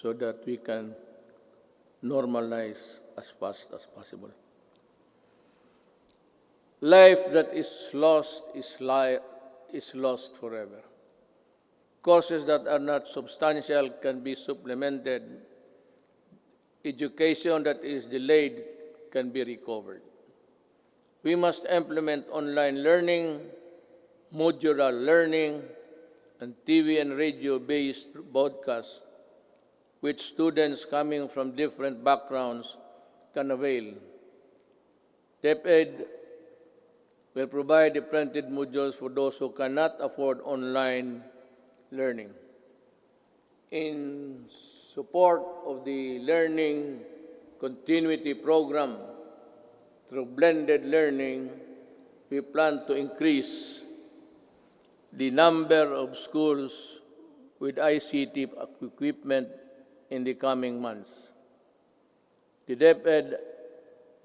so that we can normalize as fast as possible. Life that is lost is, li- is lost forever. Courses that are not substantial can be supplemented. Education that is delayed can be recovered. We must implement online learning, modular learning, and TV and radio based broadcasts, which students coming from different backgrounds can avail. DepEd will provide the printed modules for those who cannot afford online learning. In support of the Learning Continuity Program through blended learning, we plan to increase the number of schools with ICT equipment in the coming months. The DepEd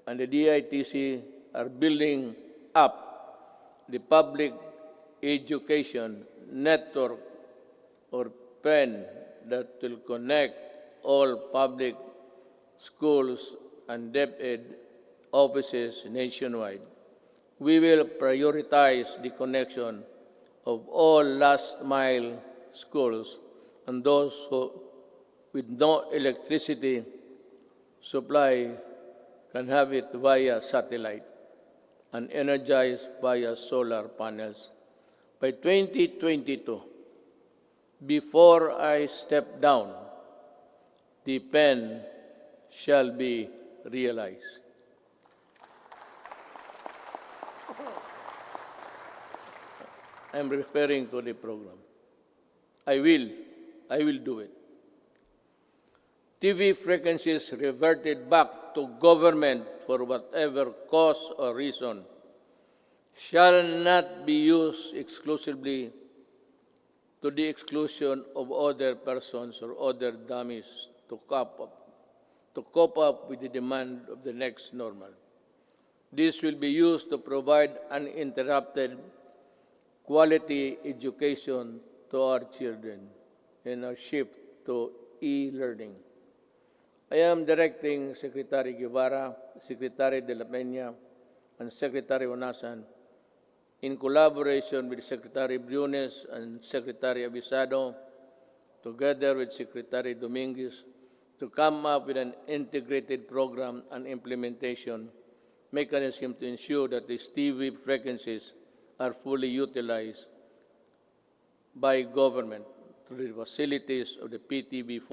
and the DITC are building up the public education network or PEN that will connect all public schools and DepEd offices nationwide. We will prioritize the connection of all last mile schools and those who, with no electricity supply can have it via satellite and energized via solar panels. By 2022, before I step down, the pen shall be realized. I'm referring to the program. I will, I will do it. TV frequencies reverted back to government for whatever cause or reason shall not be used exclusively to the exclusion of other persons or other dummies to cope up, to cope up with the demand of the next normal. This will be used to provide uninterrupted quality education to our children in a shift to e-learning. I am directing Secretary Guevara, Secretary De La Peña, and Secretary Onasan in collaboration with Secretary Briones and Secretary Abisado, together with Secretary Dominguez, to come up with an integrated program and implementation mechanism to ensure that these TV frequencies are fully utilized by government through the facilities of the PTV